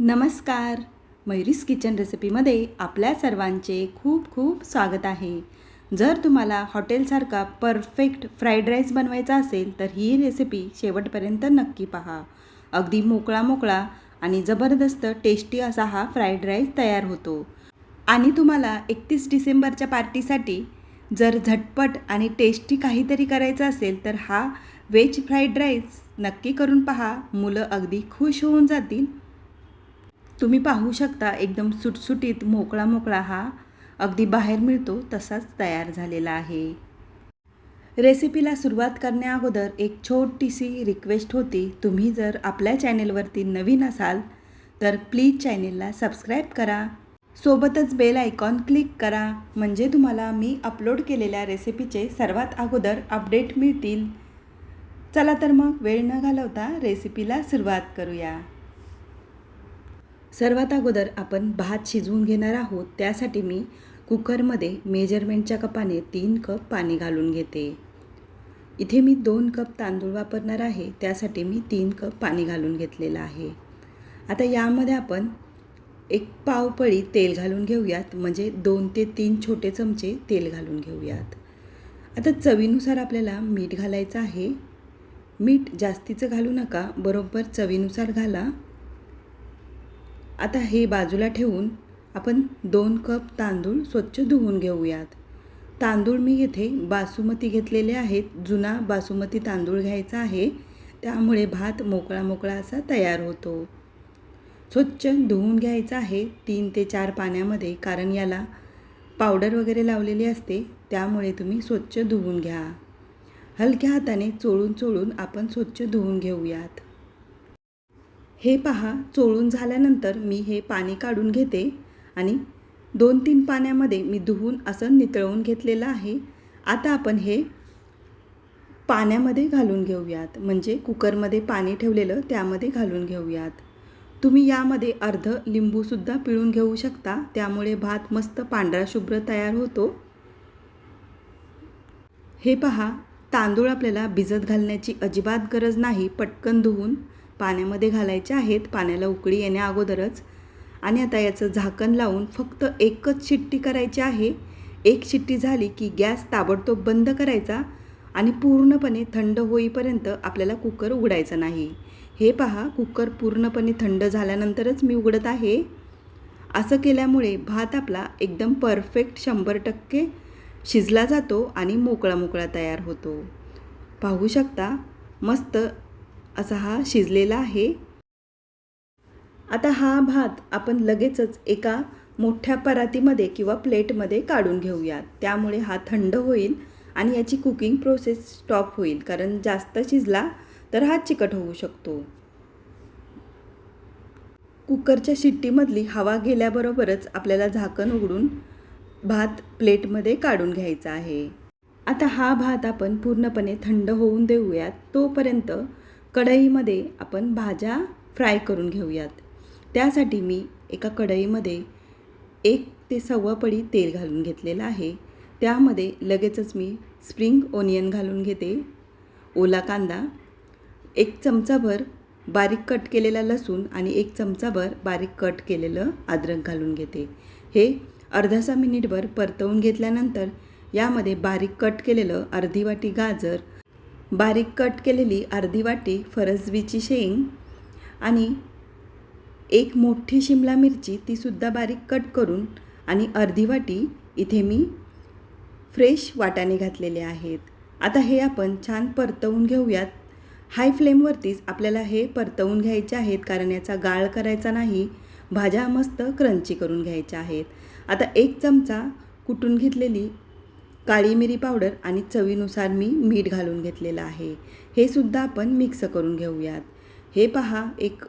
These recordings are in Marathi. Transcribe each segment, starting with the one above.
नमस्कार. मयुरीस किचन रेसिपीमध्ये आपल्या सर्वांचे खूप खूप स्वागत आहे. जर तुम्हाला हॉटेलसारखा परफेक्ट फ्राईड राईस बनवायचा असेल तर ही रेसिपी शेवटपर्यंत नक्की पहा. अगदी मोकळा मोकळा आणि जबरदस्त टेस्टी असा हा फ्राईड राईस तयार होतो. आणि तुम्हाला एकतीस डिसेंबरच्या पार्टीसाठी जर झटपट आणि टेस्टी काहीतरी करायचं असेल तर हा व्हेज फ्राईड राईस नक्की करून पहा. मुलं अगदी खुश होऊन जातील. तुम्ही पाहू शकता एकदम सुटसुटीत मोकळा मोकळा हा अगदी बाहेर मिळतो तसाच तयार झालेला आहे. रेसिपीला सुरुवात करण्याअगोदर एक छोटीशी रिक्वेस्ट होती. तुम्ही जर आपल्या चॅनेलवरती नवीन असाल तर प्लीज चॅनेलला सबस्क्राईब करा. सोबतच बेल आयकॉन क्लिक करा. म्हणजे तुम्हाला मी अपलोड केलेल्या रेसिपीचे सर्वात अगोदर अपडेट मिळतील. चला तर मग वेळ न घालवता रेसिपीला सुरुवात करूया. सर्वात अगोदर आपण भात शिजवून घेणार आहोत. त्यासाठी मी कुकरमध्ये मेजरमेंटच्या कपाने तीन कप पाणी घालून घेते. इथे मी दोन कप तांदूळ वापरणार आहे. त्यासाठी मी तीन कप पाणी घालून घेतलेलं आहे. आता यामध्ये आपण एक पावपळी तेल घालून घेऊयात. म्हणजे दोन ते तीन छोटे चमचे तेल घालून घेऊयात. आता चवीनुसार आपल्याला मीठ घालायचं आहे. मीठ जास्तीचं घालू नका. बरोबर चवीनुसार घाला. आता हे बाजूला ठेवून आपण दोन कप तांदूळ स्वच्छ धुवून घेऊयात. तांदूळ मी येथे बासुमती घेतलेले आहेत. जुना बासुमती तांदूळ घ्यायचा आहे. त्यामुळे भात मोकळा मोकळा असा तयार होतो. स्वच्छ धुवून घ्यायचा आहे तीन ते चार पाण्यामध्ये कारण याला पावडर वगैरे लावलेली असते त्यामुळे तुम्ही स्वच्छ धुवून घ्या. हलक्या हाताने चोळून चोळून आपण स्वच्छ धुवून घेऊयात. हे पहा चोळून झाल्यानंतर मी हे पाणी काढून घेते आणि दोन तीन पाण्यामध्ये मी धुवून असं नितळवून घेतलेलं आहे. आता आपण हे पाण्यामध्ये घालून घेऊयात. म्हणजे कुकरमध्ये पाणी ठेवलेलं त्यामध्ये घालून घेऊयात. तुम्ही यामध्ये अर्ध लिंबूसुद्धा पिळून घेऊ शकता. त्यामुळे भात मस्त पांढरा शुभ्र तयार होतो. हे पहा तांदूळ आपल्याला भिजत घालण्याची अजिबात गरज नाही. पटकन धुवून पाण्यामध्ये घालायचे आहेत. पाण्याला उकळी येण्या अगोदरच. आणि आता याचं झाकण लावून फक्त एकच शिट्टी करायची आहे. एक शिट्टी झाली की गॅस ताबडतोब बंद करायचा आणि पूर्णपणे थंड होईपर्यंत आपल्याला कुकर उघडायचं नाही. हे पहा कुकर पूर्णपणे थंड झाल्यानंतरच मी उघडत आहे. असं केल्यामुळे भात आपला एकदम परफेक्ट शंभर टक्के शिजला जातो आणि मोकळा मोकळा तयार होतो. पाहू शकता मस्त असा हा शिजलेला आहे. आता हा भात आपण लगेचच एका मोठ्या परातीमध्ये किंवा प्लेटमध्ये काढून घेऊयात त्यामुळे हा थंड होईल आणि याची कुकिंग प्रोसेस स्टॉप होईल. कारण जास्त शिजला तर हा चिकट होऊ शकतो. कुकरच्या शिट्टीमधली हवा गेल्याबरोबरच आपल्याला झाकण उघडून भात प्लेटमध्ये काढून घ्यायचा आहे. आता हा भात आपण पूर्णपणे थंड होऊन देऊयात. तोपर्यंत कढईमध्ये आपण भाज्या फ्राय करून घेऊयात. त्यासाठी मी एका कढईमध्ये एक ते सव्वा पडी तेल घालून घेतलेलं आहे. त्यामध्ये लगेचच मी स्प्रिंग ओनियन घालून घेते. ओला कांदा एक चमचाभर बारीक कट केलेला लसूण आणि एक चमचाभर बारीक कट केलेलं अद्रक घालून घेते. हे अर्धासा मिनिटभर परतवून घेतल्यानंतर यामध्ये बारीक कट केलेलं अर्धी वाटी गाजर बारीक कट केलेली अर्धी वाटी फरसबीची शेंग आणि एक मोठी शिमला मिरची तीसुद्धा बारीक कट करून आणि अर्धी वाटी इथे मी फ्रेश वाटाणे घातलेले आहेत. आता हे आपण छान परतवून घेऊयात. हाय फ्लेमवरतीच आपल्याला हे परतवून घ्यायचे आहेत कारण याचा गाळ करायचा नाही. भाज्या मस्त क्रंची करून घ्यायच्या आहेत. आता एक चमचा कुटून घेतलेली काळी मिरी पावडर आणि चवीनुसार मी मीठ घालून घेतलेलं आहे. हे सुद्धा आपण मिक्स करून घेऊयात. हे पहा एक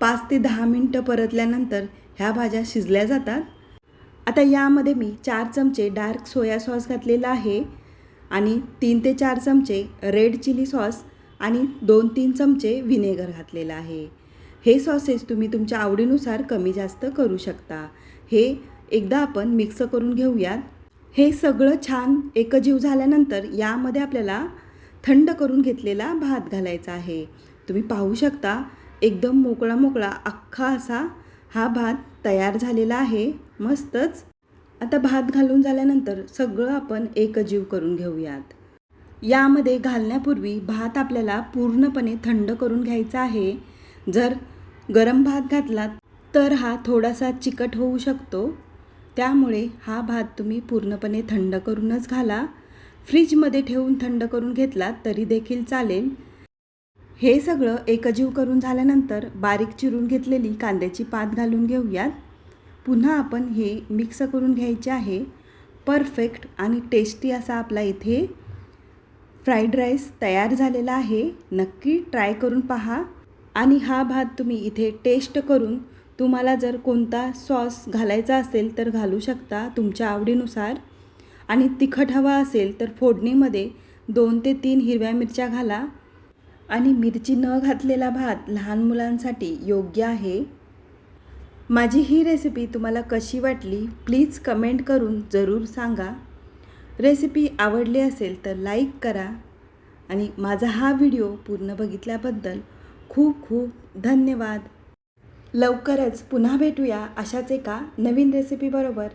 पाच ते दहा मिनटं परतल्यानंतर ह्या भाज्या शिजल्या जातात. आता यामध्ये मी चार चमचे डार्क सोया सॉस घातलेला आहे आणि तीन ते चार चमचे रेड चिली सॉस आणि दोन तीन चमचे व्हिनेगर घातलेलं आहे. हे सॉसेस तुम्ही तुमच्या आवडीनुसार कमी जास्त करू शकता. हे एकदा आपण मिक्स करून घेऊयात. हे सगळं छान एकजीव झाल्यानंतर यामध्ये आपल्याला थंड करून घेतलेला भात घालायचा आहे. तुम्ही पाहू शकता एकदम मोकळा मोकळा अख्खा असा हा भात तयार झालेला आहे. मस्तच. आता भात घालून झाल्यानंतर सगळं आपण एकजीव करून घेऊयात. यामध्ये घालण्यापूर्वी भात आपल्याला पूर्णपणे थंड करून घ्यायचा आहे. जर गरम भात घातला तर हा थोडासा चिकट होऊ शकतो. त्यामुळे हा भात तुम्ही पूर्णपणे थंड करूनच घाला. फ्रीजमध्ये ठेवून थंड करून घेतलात तरी देखील चालेल. हे सगळं एकजीव करून झाल्यानंतर बारीक चिरून घेतलेली कांद्याची पात घालून घेऊयात. पुन्हा आपण हे मिक्स करून घ्यायचे आहे. परफेक्ट आणि टेस्टी असा आपला इथे फ्राईड राईस तयार झालेला आहे. नक्की ट्राय करून पहा. आणि हा भात तुम्ही इथे टेस्ट करून तुम्हाला जर कोणता सॉस घालायचा असेल तर घालू शकता तुमच्या आवडीनुसार. आणि तिखट हवा असेल तर फोडणीमध्ये दोन ते तीन हिरव्या मिरच्या घाला. आणि मिरची न घातलेला भात लहान मुलांसाठी योग्य आहे. माझी ही रेसिपी तुम्हाला कशी वाटली प्लीज कमेंट करून जरूर सांगा. रेसिपी आवडली असेल तर लाईक करा. आणि माझा हा व्हिडिओ पूर्ण बघितल्याबद्दल खूप खूप धन्यवाद. लवकरच पुन्हा भेटूया अशाच एका नवीन रेसिपीबरोबर